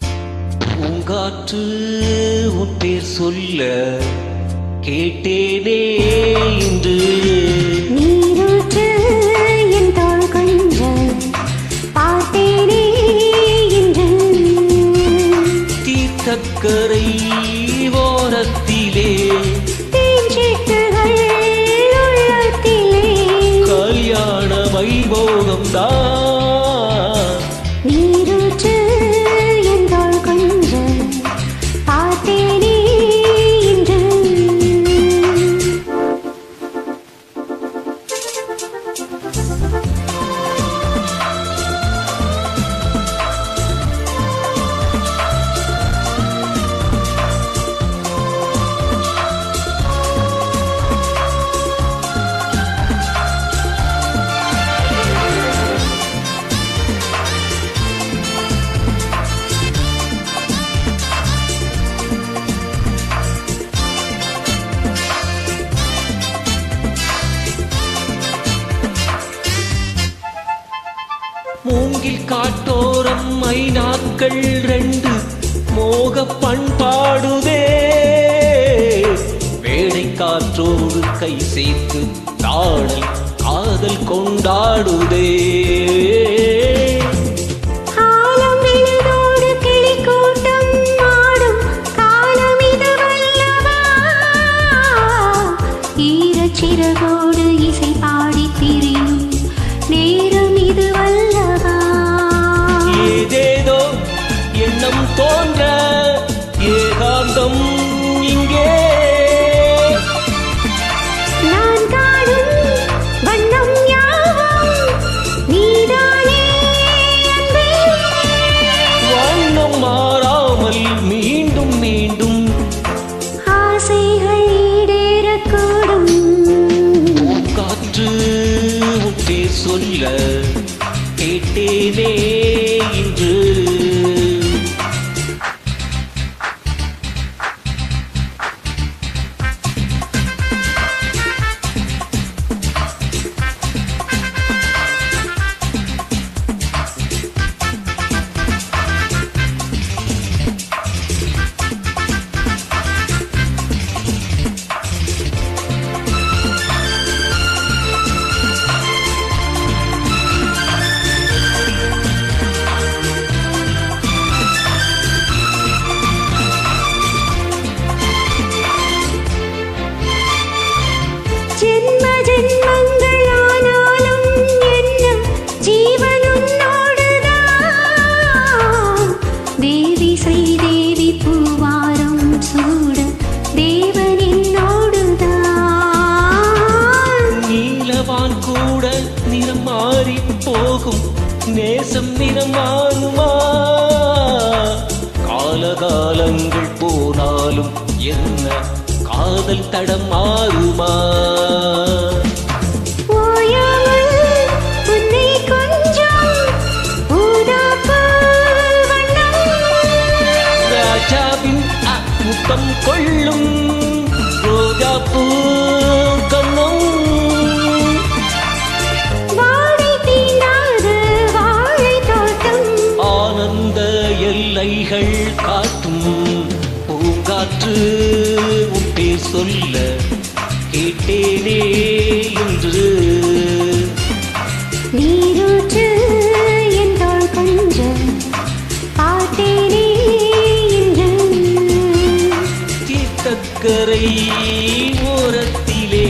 பூங்காற்று உன் பேர் சொல்ல கேட்டேனே இன்று. நீரூற்று என் தோள் கொஞ்சம் பார்த்தேனே இன்று. தீர்த்தக்கரை காட்டோரம் மைனாக்கள் ரெண்டு மோக பண்பாடுதே வேடை காற்றோடு கை சேர்த்து தாடல் காதல் கொண்டாடுதே. சொல்ல நேசம் நிறமானுமா? காலகாலங்கள் போனாலும் என்ன காதல் தடம் மாறுமா? ராஜாவின் அ கொள்ளும் ரோஜா பூ கண்ணம் சொல்ல கேட்டேனே என்று. நீரூற்று என் தோள் கொஞ்சம் பார்த்தேனே இன்று தீர்த்தக்கரை ஓரத்திலே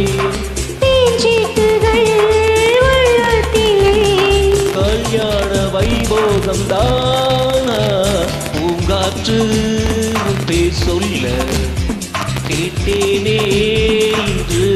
தேன்சீட்டுகள் உள்ளத்திலே. கல்யாண வைபோகம் தானா பூங்காற்று சொல்ல விட்டேனே இன்று